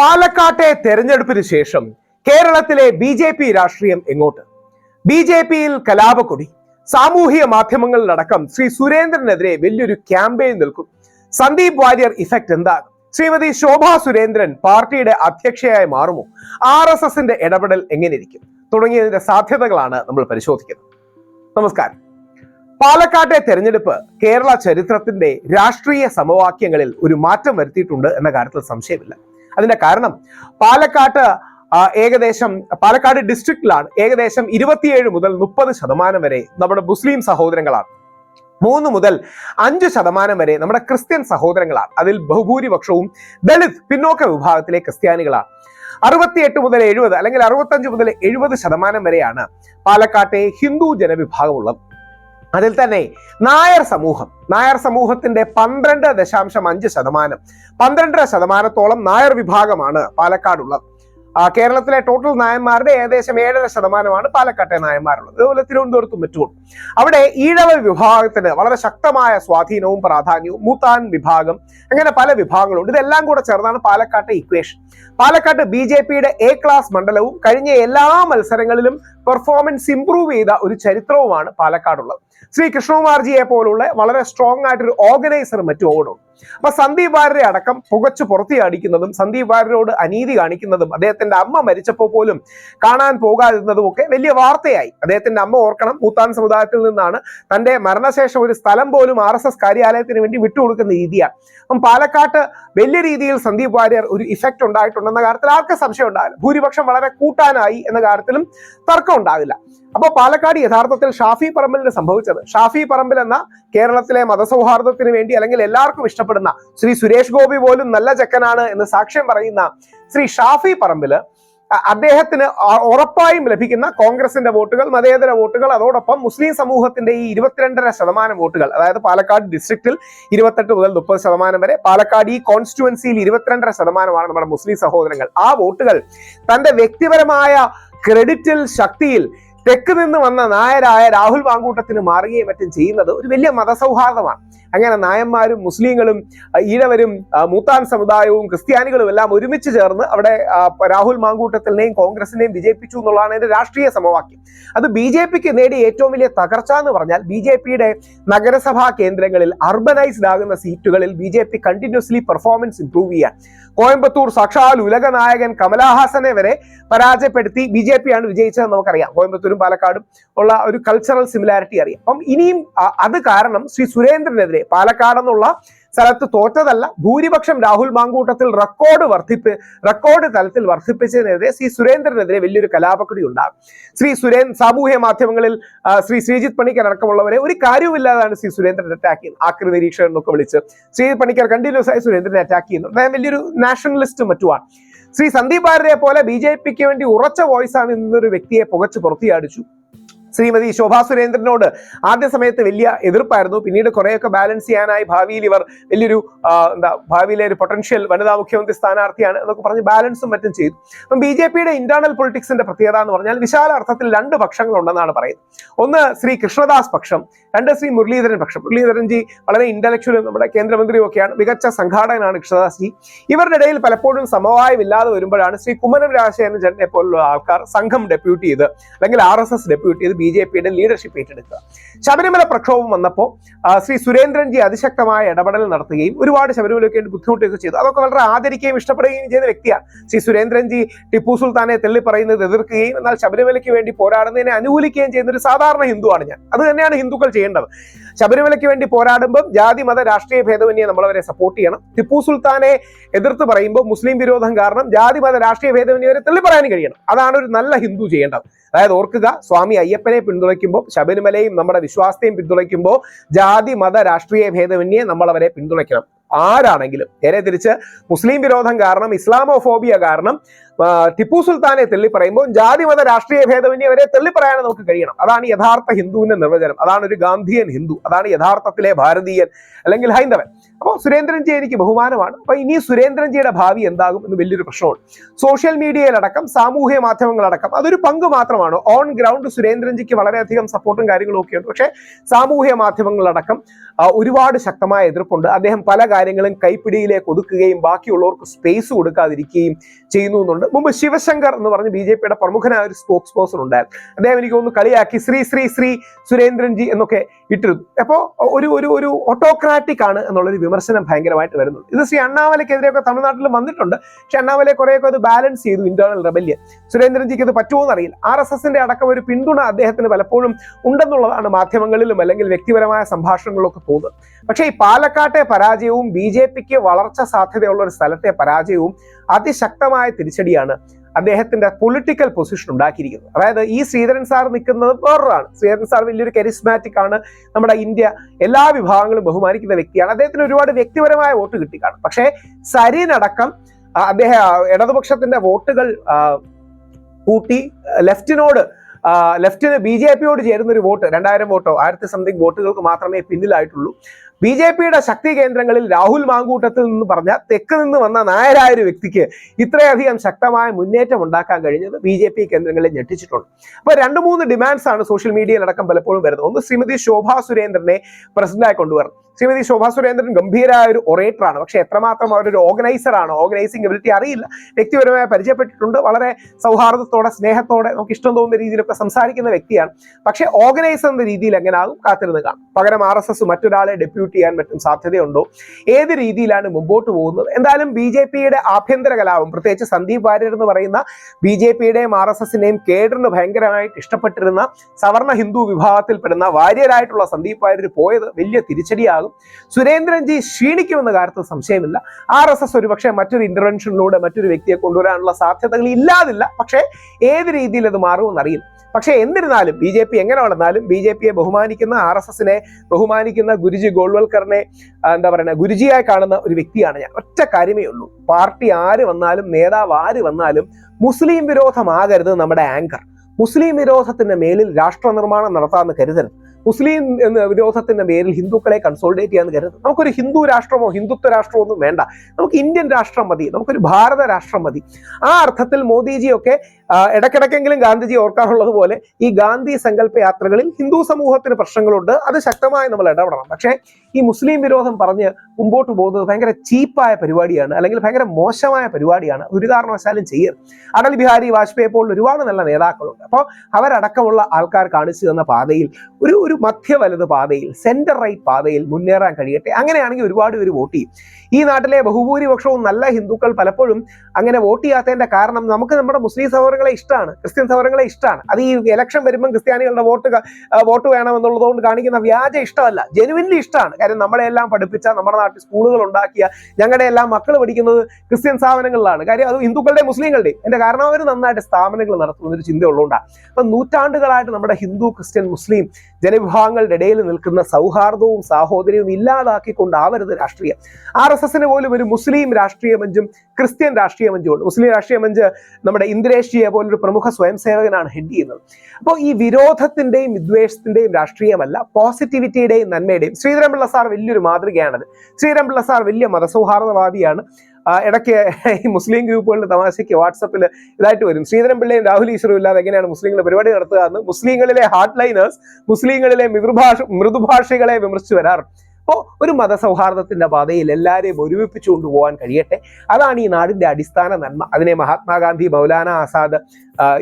പാലക്കാട്ടെ തെരഞ്ഞെടുപ്പിന് ശേഷം കേരളത്തിലെ ബി ജെ പി രാഷ്ട്രീയം എങ്ങോട്ട്? ബി ജെ പിയിൽ കലാപക്കൊടി സാമൂഹിക മാധ്യമങ്ങളിലടക്കം ശ്രീ സുരേന്ദ്രനെതിരെ വലിയൊരു ക്യാമ്പയിൻ നിൽക്കും. സന്ദീപ് വാര്യർ ഇഫക്റ്റ് എന്താണ് ശ്രീമതി ശോഭ സുരേന്ദ്രൻ പാർട്ടിയുടെ അധ്യക്ഷയായി മാറുമോ? ആർ എസ് എസിന്റെ ഇടപെടൽ എങ്ങനെയിരിക്കും? തുടങ്ങിയതിന്റെ സാധ്യതകളാണ് നമ്മൾ പരിശോധിക്കുന്നത്. നമസ്കാരം. പാലക്കാട്ടെ തെരഞ്ഞെടുപ്പ് കേരള ചരിത്രത്തിന്റെ രാഷ്ട്രീയ സമവാക്യങ്ങളിൽ ഒരു മാറ്റം വരുത്തിയിട്ടുണ്ട് എന്ന കാര്യത്തിൽ സംശയമില്ല. അതിന്റെ കാരണം പാലക്കാട്ട് ഏകദേശം പാലക്കാട് ഡിസ്ട്രിക്റ്റിലാണ് ഏകദേശം ഇരുപത്തിയേഴ് മുതൽ മുപ്പത് ശതമാനം വരെ നമ്മുടെ മുസ്ലിം സഹോദരങ്ങളാണ്. മൂന്ന് മുതൽ അഞ്ച് ശതമാനം വരെ നമ്മുടെ ക്രിസ്ത്യൻ സഹോദരങ്ങളാണ്. അതിൽ ബഹുഭൂരിപക്ഷവും ദളിത് പിന്നോക്ക വിഭാഗത്തിലെ ക്രിസ്ത്യാനികളാണ്. അറുപത്തിയെട്ട് മുതൽ എഴുപത് അല്ലെങ്കിൽ അറുപത്തഞ്ച് മുതൽ എഴുപത് ശതമാനം വരെയാണ് പാലക്കാട്ടെ ഹിന്ദു ജനവിഭാഗമുള്ളത്. അതിൽ തന്നെ നായർ സമൂഹം. നായർ സമൂഹത്തിന്റെ പന്ത്രണ്ട് ദശാംശം അഞ്ച് ശതമാനം. പന്ത്രണ്ടര ശതമാനത്തോളം നായർ വിഭാഗമാണ് പാലക്കാടുള്ളത്. കേരളത്തിലെ ടോട്ടൽ നായന്മാരുടെ ഏകദേശം ഏഴര ശതമാനമാണ് പാലക്കാട്ടെ നായന്മാരുള്ളത്. അതുപോലെ തിരുവനന്തപുരത്തും മറ്റും അവിടെ ഈഴവ വിഭാഗത്തിന് വളരെ ശക്തമായ സ്വാധീനവും പ്രാധാന്യവും മൂത്താൻ വിഭാഗം അങ്ങനെ പല വിഭാഗങ്ങളുണ്ട്. ഇതെല്ലാം കൂടെ ചേർന്നാണ് പാലക്കാട്ടെ ഇക്വേഷൻ പാലക്കാട്ട് ബി ജെ പിയുടെ എ ക്ലാസ് മണ്ഡലവും കഴിഞ്ഞ എല്ലാ മത്സരങ്ങളിലും പെർഫോമൻസ് ഇംപ്രൂവ് ചെയ്ത ഒരു ചരിത്രവുമാണ് പാലക്കാടുള്ളത്. ശ്രീ കൃഷ്ണകുമാർജിയെ പോലുള്ള വളരെ സ്ട്രോങ് ആയിട്ടൊരു ഓർഗനൈസർ മറ്റു ഓടും അപ്പൊ സന്ദീപ് വാര്യരെ അടക്കം പുകച്ചു പുറത്തിയാടിക്കുന്നതും സന്ദീപ് വാര്യരോട് അനീതി കാണിക്കുന്നതും അദ്ദേഹത്തിന്റെ അമ്മ മരിച്ചപ്പോൾ പോലും കാണാൻ പോകാതിരുന്നതും ഒക്കെ വലിയ വാർത്തയായി. അദ്ദേഹത്തിന്റെ അമ്മ ഓർക്കണം ഭൂത്താൻ സമുദായത്തിൽ നിന്നാണ് തന്റെ മരണശേഷം ഒരു സ്ഥലം പോലും ആർ എസ് എസ് കാര്യാലയത്തിന് വേണ്ടി വിട്ടുകൊടുക്കുന്ന രീതിയാണ്. അപ്പം പാലക്കാട്ട് വലിയ രീതിയിൽ സന്ദീപ് വാര്യർ ഒരു ഇഫക്റ്റ് ഉണ്ടായിട്ടുണ്ടെന്ന കാര്യത്തിൽ ആർക്കും സംശയം ഉണ്ടാവില്ല. ഭൂരിപക്ഷം വളരെ കൂട്ടാനായി എന്ന കാര്യത്തിലും തർക്കം ഉണ്ടാവില്ല. അപ്പോൾ പാലക്കാട് യഥാർത്ഥത്തിൽ ഷാഫി പറമ്പലിന് സംഭവിച്ചത്. ഷാഫി പറമ്പിൽ എന്ന കേരളത്തിലെ മതസൗഹാർദ്ദത്തിന് വേണ്ടി അല്ലെങ്കിൽ എല്ലാവർക്കും ഇഷ്ടപ്പെടുന്ന ശ്രീ സുരേഷ് ഗോപി പോലും നല്ല ചെക്കനാണ് എന്ന് സാക്ഷ്യം പറയുന്ന ശ്രീ ഷാഫി പറമ്പിൽ അദ്ദേഹത്തിന് ഉറപ്പായും ലഭിക്കുന്ന കോൺഗ്രസിന്റെ വോട്ടുകൾ മതേതര വോട്ടുകൾ അതോടൊപ്പം മുസ്ലിം സമൂഹത്തിന്റെ ഈ ഇരുപത്തിരണ്ടര ശതമാനം വോട്ടുകൾ അതായത് പാലക്കാട് ഡിസ്ട്രിക്റ്റിൽ ഇരുപത്തെട്ട് മുതൽ മുപ്പത് ശതമാനം വരെ പാലക്കാട് ഈ കോൺസ്റ്റിറ്റുവൻസിയിൽ ഇരുപത്തിരണ്ടര ശതമാനമാണ് നമ്മുടെ മുസ്ലിം സഹോദരങ്ങൾ. ആ വോട്ടുകൾ തന്റെ വ്യക്തിപരമായ ക്രെഡിറ്റിൽ ശക്തിയിൽ തെക്ക് നിന്ന് വന്ന നായരായ രാഹുൽ മാങ്കൂട്ടത്തിന് മാറുകയും മറ്റും ചെയ്യുന്നത് ഒരു വലിയ മതസൗഹാർദ്ദമാണ്. അങ്ങനെ നായന്മാരും മുസ്ലിങ്ങളും ഈഴവരും മൂത്താൻ സമുദായവും ക്രിസ്ത്യാനികളും എല്ലാം ഒരുമിച്ച് ചേർന്ന് അവിടെ രാഹുൽ മാങ്കൂട്ടത്തിനെയും കോൺഗ്രസിനെയും വിജയിപ്പിച്ചു എന്നുള്ളതാണ് അതിന്റെ രാഷ്ട്രീയ സമവാക്യം. അത് ബി ജെ പിക്ക് നേടിയ ഏറ്റവും വലിയ തകർച്ച എന്ന് പറഞ്ഞാൽ ബി ജെ പിയുടെ നഗരസഭാ കേന്ദ്രങ്ങളിൽ അർബനൈസ്ഡ് ആകുന്ന സീറ്റുകളിൽ B J P continuously performance improve ചെയ്യാൻ. കോയമ്പത്തൂർ സാക്ഷാൽ ഉലക നായകൻ കമലഹാസനെ വരെ പരാജയപ്പെടുത്തി ബി ജെ പി ആണ് വിജയിച്ചതെന്ന് നമുക്കറിയാം. കോയമ്പത്തൂരും പാലക്കാടും ഉള്ള ഒരു കൾച്ചറൽ സിമിലാരിറ്റി അറിയാം. അപ്പം ഇനിയും അത് കാരണം ശ്രീ സുരേന്ദ്രനെതിരെ പാലക്കാടെന്നുള്ള സ്ഥലത്ത് തോറ്റതല്ല ഭൂരിപക്ഷം രാഹുൽ മാങ്കൂട്ടത്തിൽ റെക്കോർഡ് വർദ്ധിപ്പ് റെക്കോർഡ് തലത്തിൽ വർദ്ധിപ്പിച്ചതിനെതിരെ ശ്രീ സുരേന്ദ്രനെതിരെ വലിയൊരു കലാപക്കുടി ഉണ്ടാകും. ശ്രീ സുരേ സാമൂഹ്യ മാധ്യമങ്ങളിൽ ശ്രീ ശ്രീജിത്ത് പണിക്കർ അടക്കമുള്ളവരെ ഒരു കാര്യവുമില്ലാതാണ് ശ്രീ സുരേന്ദ്രൻ അറ്റാക്ക് ചെയ്യുന്നത്. ആക്രി നിരീക്ഷകൻ എന്നൊക്കെ വിളിച്ച് ശ്രീജിത്ത് പണിക്കർ കണ്ടിന്യൂസ് ആയി സുരേന്ദ്രനെ അറ്റാക്ക് ചെയ്യുന്നു. അദ്ദേഹം വലിയൊരു നാഷണലിസ്റ്റ് മറ്റുമാണ്. ശ്രീ സന്ദീപ് ഭാരതിയെ പോലെ ബി ജെ പിക്ക് വേണ്ടി ഉറച്ച വോയിസ് ആണ് നിന്നൊരു വ്യക്തിയെ പുകച്ച് പുറത്തിയാടിച്ചു. ശ്രീമതി ശോഭാ സുരേന്ദ്രനോട്. ആദ്യ സമയത്ത് വലിയ എതിർപ്പായിരുന്നു. പിന്നീട് കുറേയൊക്കെ ബാലൻസ് ചെയ്യാനായി ഭാവിയിൽ ഇവർ വലിയൊരു എന്താ ഭാവിയിലെ ഒരു പൊട്ടൻഷ്യൽ വനിതാ മുഖ്യമന്ത്രി സ്ഥാനാർത്ഥിയാണ് എന്നൊക്കെ പറഞ്ഞ് ബാലൻസും മറ്റും ചെയ്തു. അപ്പം ബി ജെ പിയുടെ ഇന്റേണൽ പൊളിറ്റിക്സിന്റെ പ്രത്യേകത എന്ന് പറഞ്ഞാൽ വിശാല അർത്ഥത്തിൽ രണ്ട് പക്ഷങ്ങളുണ്ടെന്നാണ് പറയുന്നത്. ഒന്ന് ശ്രീ കൃഷ്ണദാസ് പക്ഷം രണ്ട് ശ്രീ മുരളീധരൻ പക്ഷം. മുരളീധരൻ ജി വളരെ ഇന്റലക്ച്വലും നമ്മുടെ കേന്ദ്രമന്ത്രിയും ഒക്കെയാണ്. മികച്ച സംഘാടകനാണ് കൃഷ്ണദാസ് ജി. ഇവരുടെ ഇടയിൽ പലപ്പോഴും സമവായമില്ലാതെ വരുമ്പോഴാണ് ശ്രീ കുമ്മനം രാജശേഖരൻ ചേട്ടനെ പോലുള്ള ആൾക്കാർ സംഘം ഡെപ്യൂട്ട് ചെയ്ത് അല്ലെങ്കിൽ ആർ ഡെപ്യൂട്ട് ചെയ്ത് ബി ജെ പിയുടെ ലീഡർഷിപ്പ് ഏറ്റെടുക്കുക. ശബരിമല പ്രക്ഷോഭം വന്നപ്പോൾ ശ്രീ സുരേന്ദ്രൻജി അതിശക്തമായ ഇടപെടൽ നടത്തുകയും ഒരുപാട് ശബരിമലയ്ക്ക് വേണ്ടി ബുദ്ധിമുട്ടുകയൊക്കെ ചെയ്തു. അതൊക്കെ വളരെ ആദരിക്കുകയും ഇഷ്ടപ്പെടുകയും ചെയ്ത വ്യക്തിയാണ്. ശ്രീ സുരേന്ദ്രൻജി ടിപ്പു സുൽത്താനെ തെള്ളി പറയുന്നത് എതിർക്കുകയും എന്നാൽ ശബരിമലയ്ക്ക് വേണ്ടി പോരാടുന്നതിനെ അനുകൂലിക്കുകയും ചെയ്യുന്ന ഒരു സാധാരണ ഹിന്ദുവാണ് ഞാൻ. അത് തന്നെയാണ് ഹിന്ദുക്കൾ ചെയ്യേണ്ടത്. ശബരിമലയ്ക്ക് വേണ്ടി പോരാടുമ്പോൾ ജാതി മത രാഷ്ട്രീയ ഭേദമന്യെ നമ്മൾ അവരെ സപ്പോർട്ട് ചെയ്യണം. ടിപ്പു സുൽത്താനെ എതിർത്ത് പറയുമ്പോൾ മുസ്ലിം വിരോധം കാരണം ജാതി മത രാഷ്ട്രീയ ഭേദമന്യെ വരെ തെള്ളി പറയാനും കഴിയണം. അതാണ് ഒരു നല്ല ഹിന്ദു ചെയ്യേണ്ടത്. അതായത് ഓർക്കുക സ്വാമി അയ്യപ്പനെ പിന്തുണയ്ക്കുമ്പോൾ ശബരിമലയും നമ്മുടെ വിശ്വാസത്തെയും പിന്തുണയ്ക്കുമ്പോൾ ജാതി മത രാഷ്ട്രീയ ഭേദമന്യേ നമ്മൾ അവരെ പിന്തുണയ്ക്കണം. ആരാണെങ്കിലും നേരെ തിരിച്ച് മുസ്ലിം വിരോധം കാരണം ഇസ്ലാമോഫോബിയ കാരണം ടിപ്പു സുൽത്താനെ തള്ളിപ്പറയുമ്പോൾ ജാതി മത രാഷ്ട്രീയ ഭേദമന്യേ അവരെ തള്ളിപ്പറയാൻ നമുക്ക് കഴിയണം. അതാണ് യഥാർത്ഥ ഹിന്ദുവിന്റെ നിർവചനം. അതാണ് ഒരു ഗാന്ധിയൻ ഹിന്ദു. അതാണ് യഥാർത്ഥത്തിലെ ഭാരതീയൻ അല്ലെങ്കിൽ ഹൈന്ദവൻ. അപ്പോൾ സുരേന്ദ്രൻജി എനിക്ക് ബഹുമാനമാണ്. അപ്പൊ ഇനി സുരേന്ദ്രൻജിയുടെ ഭാവി എന്താകും എന്ന് വലിയൊരു പ്രശ്നമുണ്ട് സോഷ്യൽ മീഡിയയിലടക്കം സാമൂഹ്യ മാധ്യമങ്ങളടക്കം അതൊരു പങ്ക് മാത്രമാണ്. ഓൺ ഗ്രൗണ്ട് സുരേന്ദ്രൻജിക്ക് വളരെയധികം സപ്പോർട്ടും കാര്യങ്ങളും ഒക്കെ ഉണ്ട് പക്ഷേ സാമൂഹ്യ മാധ്യമങ്ങളടക്കം ഒരുപാട് ശക്തമായ എതിർപ്പുണ്ട്. അദ്ദേഹം പല കാര്യങ്ങളും കൈപ്പിടിയിലേക്ക് ഒതുക്കുകയും ബാക്കിയുള്ളവർക്ക് സ്പേസ് കൊടുക്കാതിരിക്കുകയും ചെയ്യുന്നു എന്നുണ്ട് മുമ്പ് ശിവശങ്കർ എന്ന് പറഞ്ഞ് ബി ജെ പിയുടെ പ്രമുഖനായ ഒരു സ്പോക്സ് പേഴ്സൺ ഉണ്ടായിരുന്നു. അദ്ദേഹം എനിക്ക് ഒന്ന് കളിയാക്കി ശ്രീ ശ്രീ ശ്രീ സുരേന്ദ്രൻജി എന്നൊക്കെ ഇട്ടിരുന്നു. അപ്പോൾ ഒരു ഒരു ഒരു ഓട്ടോക്രാറ്റിക് ആണ് എന്നുള്ളൊരു വിമർശനം ഭയങ്കരമായിട്ട് വരുന്നുണ്ട്. ഇത് ശ്രീ അണ്ണാമലയ്ക്കെതിരെയൊക്കെ തമിഴ്നാട്ടിൽ വന്നിട്ടുണ്ട്. പക്ഷെ അണ്ണാമലയെ കുറേയൊക്കെ അത് ബാലൻസ് ചെയ്തു ഇന്റേണൽ റെബല്യൻ സുരേന്ദ്രൻജിക്ക് ഇത് പറ്റുമോ എന്നറിയില്ല ആർ എസ് എസിന്റെ അടക്കം ഒരു പിന്തുണ അദ്ദേഹത്തിന് പലപ്പോഴും ഉണ്ടെന്നുള്ളതാണ് മാധ്യമങ്ങളിലും അല്ലെങ്കിൽ വ്യക്തിപരമായ സംഭാഷണങ്ങളിലൊക്കെ തോന്നുന്നത്. പക്ഷേ ഈ പാലക്കാട്ടെ പരാജയവും ബി ജെ പിക്ക് വളർച്ച സാധ്യതയുള്ള ഒരു സ്ഥലത്തെ പരാജയവും അതിശക്തമായ തിരിച്ചടിയാണ് അദ്ദേഹത്തിന്റെ പൊളിറ്റിക്കൽ പൊസിഷൻ ഉണ്ടാക്കിയിരിക്കുന്നത്. അതായത് ഈ ശ്രീധരൻ സാർ നിൽക്കുന്നത് വേറൊരാണ് ശ്രീധരൻ സാർ വലിയൊരു കരിസ്മാറ്റിക് ആണ്. നമ്മുടെ ഇന്ത്യ എല്ലാ വിഭാഗങ്ങളും ബഹുമാനിക്കുന്ന വ്യക്തിയാണ്. അദ്ദേഹത്തിന് ഒരുപാട് വ്യക്തിപരമായ വോട്ട് കിട്ടി കാണും പക്ഷേ സരീനടക്കം അദ്ദേഹം ഇടതുപക്ഷത്തിന്റെ വോട്ടുകൾ കൂട്ടി ലെഫ്റ്റിനോട് ലെഫ്റ്റിന് ബി ജെ പിയോട് ചേരുന്ന ഒരു വോട്ട് രണ്ടായിരം വോട്ടോ ആയിരത്തി സംതിങ് വോട്ടുകൾക്ക് മാത്രമേ പിന്നിലായിട്ടുള്ളൂ. ബി ജെ പിയുടെ ശക്തി കേന്ദ്രങ്ങളിൽ രാഹുൽ മാങ്കൂട്ടത്തിൽ നിന്ന് പറഞ്ഞ തെക്ക് നിന്ന് വന്ന നായരായ ഒരു വ്യക്തിക്ക് ഇത്രയധികം ശക്തമായ മുന്നേറ്റം ഉണ്ടാക്കാൻ കഴിഞ്ഞത് ബി ജെ പി കേന്ദ്രങ്ങളിൽ ഞെട്ടിച്ചിട്ടുണ്ട്. അപ്പൊ രണ്ട് മൂന്ന് ഡിമാൻഡ്സ് ആണ് സോഷ്യൽ മീഡിയയിലടക്കം പലപ്പോഴും വരുന്നത്. ഒന്ന് ശ്രീമതി ശോഭാ സുരേന്ദ്രനെ പ്രസിഡന്റായി കൊണ്ടുവരണം. ശ്രീമതി ശോഭാ സുരേന്ദ്രൻ ഗംഭീരമായ ഒരു ഒറേറ്റർ ആണ്. പക്ഷെ എത്രമാത്രം അവരൊരു ഓർഗനൈസർ ആണ് ഓർഗനൈസിംഗ് എബിലിറ്റി അറിയില്ല. വ്യക്തിപരമായി പരിചയപ്പെട്ടിട്ടുണ്ട്. വളരെ സൗഹാർദ്ദത്തോടെ സ്നേഹത്തോടെ നമുക്ക് ഇഷ്ടം തോന്നുന്ന രീതിയിലൊക്കെ സംസാരിക്കുന്ന വ്യക്തിയാണ്. പക്ഷെ ഓർഗനൈസർ എന്ന രീതിയിൽ എങ്ങനെയാകും കാത്തിരുന്ന് കാണും. പകരം ആർ എസ് എസ് മറ്റൊരാളെ ഡെപ്യൂട്ട് ചെയ്യാൻ പറ്റും സാധ്യതയുണ്ടോ? ഏത് രീതിയിലാണ് മുമ്പോട്ട് പോകുന്നത്? എന്തായാലും ബി ജെ പിയുടെ ആഭ്യന്തര കലാപം പ്രത്യേകിച്ച് സന്ദീപ് വാര്യർ എന്ന് പറയുന്ന ബി ജെ പിയുടെയും ആർ എസ് എസിന്റെയും കേഡറിന് ഭയങ്കരമായിട്ട് ഇഷ്ടപ്പെട്ടിരുന്ന സവർണ ഹിന്ദു വിഭാഗത്തിൽപ്പെടുന്ന വാര്യരായിട്ടുള്ള സന്ദീപ് വാര്യർ പോയത് വലിയ തിരിച്ചടിയാകും. സുരേന്ദ്രൻജി ക്ഷീണിക്കുമെന്ന കാര്യത്തിൽ സംശയമില്ല. ആർ എസ് എസ് ഒരുപക്ഷെ മറ്റൊരു ഇന്റർവെൻഷനിലൂടെ മറ്റൊരു വ്യക്തിയെ കൊണ്ടുവരാനുള്ള സാധ്യതകൾ ഇല്ലാതില്ല. പക്ഷേ ഏത് രീതിയിൽ അത് മാറുമെന്ന് അറിയില്ല പക്ഷേ എന്നിരുന്നാലും ബി ജെ പി എങ്ങനെ വളർന്നാലും ബി ജെ പിയെ ബഹുമാനിക്കുന്ന ആർ എസ് എസിനെ ബഹുമാനിക്കുന്ന ഗുരുജി ഗോൾവൽക്കറിനെ ആ, എന്താ പറയുക ഗുരുജിയായി കാണുന്ന ഒരു വ്യക്തിയാണ് ഞാൻ. ഒറ്റ കാര്യമേ ഉള്ളൂ. പാർട്ടി ആര് വന്നാലും നേതാവ് ആര് വന്നാലും മുസ്ലിം വിരോധമാകരുത് നമ്മുടെ ആങ്കർ. മുസ്ലിം വിരോധത്തിന്റെ മേലിൽ രാഷ്ട്ര നിർമ്മാണം നടത്താമെന്ന് കരുതരുത്. മുസ്ലിം വിരോധത്തിന്റെ പേരിൽ ഹിന്ദുക്കളെ കൺസോൾഡേറ്റ് ചെയ്യാന്ന് കരുതുന്നത് നമുക്കൊരു ഹിന്ദു രാഷ്ട്രമോ ഹിന്ദുത്വ രാഷ്ട്രമോ ഒന്നും വേണ്ട. നമുക്ക് ഇന്ത്യൻ രാഷ്ട്രം മതി. നമുക്കൊരു ഭാരത രാഷ്ട്രം മതി. ആ അർത്ഥത്തിൽ മോദിജിയൊക്കെ ഇടയ്ക്കിടയ്ക്കെങ്കിലും ഗാന്ധിജി ഓർക്കാറുള്ളത് പോലെ ഈ ഗാന്ധി സങ്കല്പ യാത്രകളിൽ ഹിന്ദു സമൂഹത്തിന് പ്രശ്നങ്ങളുണ്ട്. അത് ശക്തമായി നമ്മൾ ഇടപെടണം. പക്ഷേ ഈ മുസ്ലിം വിരോധം പറഞ്ഞ് മുമ്പോട്ട് പോകുന്നത് ഭയങ്കര ചീപ്പായ പരിപാടിയാണ് അല്ലെങ്കിൽ ഭയങ്കര മോശമായ പരിപാടിയാണ്. ഒരു കാരണവശാലും ചെയ്യരുത്. അടൽ ബിഹാരി വാജ്പേയി പോലുള്ള ഒരുപാട് നല്ല നേതാക്കളുണ്ട്. അപ്പോൾ അവരടക്കമുള്ള ആൾക്കാർ കാണിച്ചു തന്ന പാതയിൽ ഒരു ഒരു മധ്യ വലത് പാതയിൽ സെന്റർ റൈറ്റ് പാതയിൽ മുന്നേറാൻ കഴിയട്ടെ. അങ്ങനെയാണെങ്കിൽ ഒരുപാട് പേര് വോട്ട് ചെയ്യും. ഈ നാട്ടിലെ ബഹുഭൂരിപക്ഷവും നല്ല ഹിന്ദുക്കൾ പലപ്പോഴും അങ്ങനെ വോട്ട് ചെയ്യാത്തതിന്റെ കാരണം നമുക്ക് നമ്മുടെ മുസ്ലിം സഹോദരങ്ങളെ ഇഷ്ടമാണ് ക്രിസ്ത്യൻ സഹോദരങ്ങളെ ഇഷ്ടമാണ്. അത് ഈ ഇലക്ഷൻ വരുമ്പോൾ ക്രിസ്ത്യാനികളുടെ വോട്ട് വോട്ട് വേണം വോട്ട് വേണമെന്നുള്ളതുകൊണ്ട് കാണിക്കുന്ന വ്യാജ ഇഷ്ടമല്ല ജെനുവിൻലി ഇഷ്ടമാണ്. കാര്യം നമ്മളെ എല്ലാം പഠിപ്പിച്ച നമ്മുടെ നാട്ടിൽ സ്കൂളുകൾ ഉണ്ടാക്കിയ ഞങ്ങളുടെ എല്ലാം മക്കൾ പഠിക്കുന്നത് ക്രിസ്ത്യൻ സ്ഥാപനങ്ങളിലാണ്. കാര്യം അത് ഹിന്ദുക്കളുടെ മുസ്ലിങ്ങളുടെ എന്റെ കാരണം അവർ നന്നായിട്ട് സ്ഥാപനങ്ങൾ നടത്തുന്ന ഒരു ചിന്ത ഉള്ളതുകൊണ്ടാണ് അപ്പൊ നൂറ്റാണ്ടുകളായിട്ട് നമ്മുടെ ഹിന്ദു ക്രിസ്ത്യൻ മുസ്ലിം ജനവിഭാഗങ്ങളുടെ ഇടയിൽ നിൽക്കുന്ന സൗഹാർദ്ദവും സാഹോദര്യവും ഇല്ലാതാക്കിക്കൊണ്ടാവരുത് രാഷ്ട്രീയം. ആർ എസ് എസിന് പോലും ഒരു മുസ്ലിം രാഷ്ട്രീയ മഞ്ചും ക്രിസ്ത്യൻ രാഷ്ട്രീയ മഞ്ചും ഉണ്ട്. മുസ്ലിം രാഷ്ട്രീയ മഞ്ച് നമ്മുടെ ഇന്ദ്രേഷ്യയെ പോലൊരു പ്രമുഖ സ്വയം സേവകനാണ് ഹെഡ് ചെയ്യുന്നത് അപ്പോൾ ഈ വിരോധത്തിന്റെയും വിദ്വേഷത്തിന്റെയും രാഷ്ട്രീയമല്ല പോസിറ്റിവിറ്റിയുടെയും നന്മയുടെയും ശ്രീധരൻപിള്ള സാർ വലിയൊരു മാതൃകയാണത്. ശ്രീധരൻപിള്ള സാർ വലിയ മതസൗഹാർദ്ദവാദിയാണ്. ഇടയ്ക്ക് ഈ മുസ്ലിം ഗ്രൂപ്പുകളുടെ തമാശയ്ക്ക് വാട്സപ്പിൽ ഇതായിട്ട് വരും. ശ്രീധരൻപിള്ളയും രാഹുൽ ഈശ്വറും ഇല്ലാതെ എങ്ങനെയാണ് മുസ്ലിങ്ങൾ പരിപാടി നടത്തുക എന്ന് മുസ്ലിങ്ങളിലെ ഹാർട്ട് ലൈനേഴ്സ് മുസ്ലിങ്ങളിലെ മൃദുഭാഷ മൃദുഭാഷികളെ വിമർശിച്ചു വരാറുണ്ട് അപ്പോൾ ഒരു മതസൗഹാർദ്ദത്തിന്റെ പാതയിൽ എല്ലാവരെയും ഒരുമിപ്പിച്ചു കൊണ്ടുപോകാൻ കഴിയട്ടെ. അതാണ് ഈ നാടിന്റെ അടിസ്ഥാന നന്മ. അതിനെ മഹാത്മാഗാന്ധി മൗലാന ആസാദ്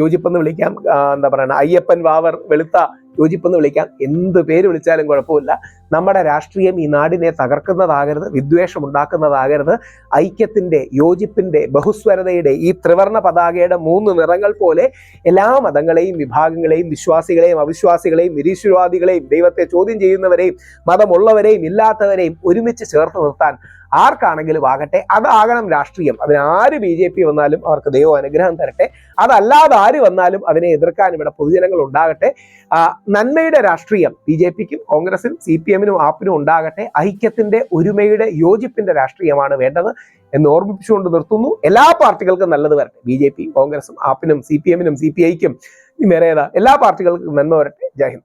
യോജിപ്പെന്ന് വിളിക്കാം. എന്താ പറയുക അയ്യപ്പൻ വാവർ വെളുത്ത യോജിപ്പെന്ന് വിളിക്കാം. എന്ത് പേര് വിളിച്ചാലും കുഴപ്പമില്ല. നമ്മുടെ രാഷ്ട്രീയം ഈ നാടിനെ തകർക്കുന്നതാകരുത് വിദ്വേഷം ഉണ്ടാക്കുന്നതാകരുത് ഐക്യത്തിന്റെ യോജിപ്പിന്റെ ബഹുസ്വരതയുടെ ഈ ത്രിവർണ പതാകയുടെ മൂന്ന് നിറങ്ങൾ പോലെ എല്ലാ മതങ്ങളെയും വിഭാഗങ്ങളെയും വിശ്വാസികളെയും അവിശ്വാസികളെയും നിരീശ്വരവാദികളെയും ദൈവത്തെ ചോദ്യം ചെയ്യുന്നവരെയും മതമുള്ളവരെയും ഇല്ലാത്തവരെയും ഒരുമിച്ച് ചേർത്ത് നിർത്താൻ ആർക്കാണെങ്കിലും ആകട്ടെ അതാകണം രാഷ്ട്രീയം. അതിന് ആര് ബി ജെ പി വന്നാലും അവർക്ക് ദൈവം അനുഗ്രഹം തരട്ടെ. അതല്ലാതെ ആര് വന്നാലും അതിനെ എതിർക്കാൻ ഇവിടെ പൊതുജനങ്ങൾ ഉണ്ടാകട്ടെ. നന്മയുടെ രാഷ്ട്രീയം ബി ജെ പിക്കും കോൺഗ്രസിനും സി പി എമ്മിനും ആപ്പിനും ഉണ്ടാകട്ടെ. ഐക്യത്തിന്റെ ഒരുമയുടെ യോജിപ്പിന്റെ രാഷ്ട്രീയമാണ് വേണ്ടത് എന്ന് ഓർമ്മിപ്പിച്ചുകൊണ്ട് നിർത്തുന്നു. എല്ലാ പാർട്ടികൾക്കും നല്ലത് വരട്ടെ. ബി ജെ പി കോൺഗ്രസും ആപ്പിനും സി പി എമ്മിനും സി പി ഐക്കും വേറെ ഏതാ? എല്ലാ പാർട്ടികൾക്കും നന്മ വരട്ടെ. ജയ് ഹിന്ദ്.